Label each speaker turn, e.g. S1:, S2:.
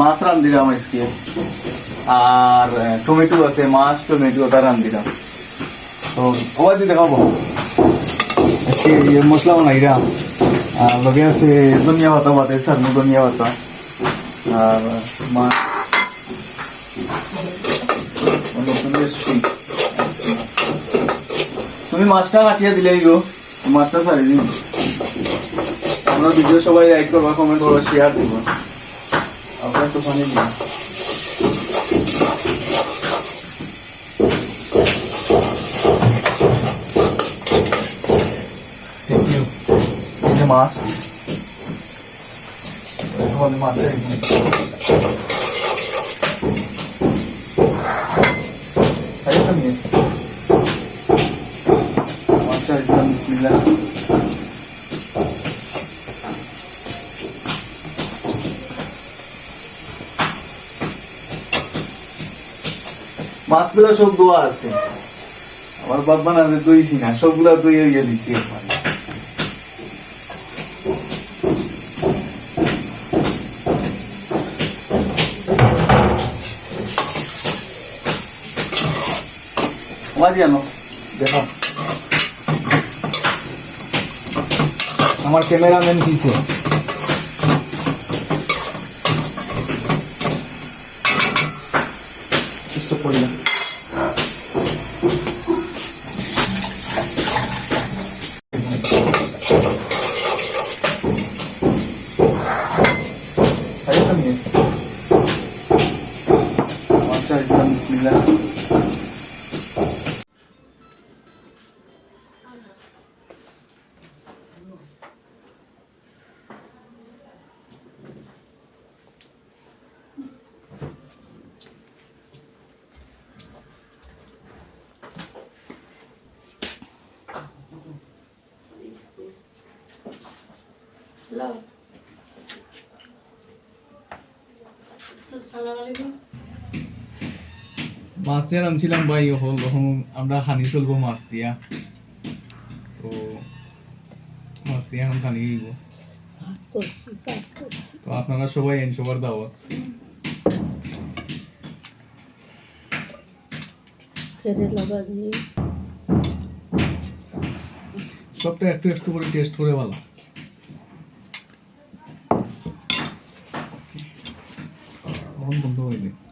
S1: মাছ রান্ধিলাম আজকে। আর টমেটো আছে, মাছ, টমেটো, ওটা রান্ধিলাম। তো ওই দিয়ে দেখাবো? আজকে ইয়ে মশলা বানাইলাম আর লগে আছে ধনিয়া পাতা বাতে সারমু ধনিয়া পাতা। আর, মাছ তুমি মাছটা কাটিয়ে দিলে গো। মাছটা ছাড়ি দিন। আমরা ভিডিও সবাই লাইক করবা কমেন্ট করবা শেয়ার দিব। আপনার একটু পানি দিন মাছ মাছটা একদম বিসমিল্লাহ মাছগুলো সব দোয়া আছে। আমার বাপ বানাতে দইছি না, সবগুলা দই ইয়ে দিছি। মাঝি দেখো আমার ক্যামেরাম্যান কিসে Estocolmo. 자 일단
S2: 있습니다.
S1: মাছ যে আনছিলাম ভাই হল তখন আমরা হানি চলবো মাছ দিয়া। তো মাছ দিয়া এখন হানি দিব তো আপনারা সবাই এন সবার দাওয়াত।
S2: দিয়ে
S1: সবটা একটু একটু করে টেস্ট করে ভালো। বন্ধ করে দিই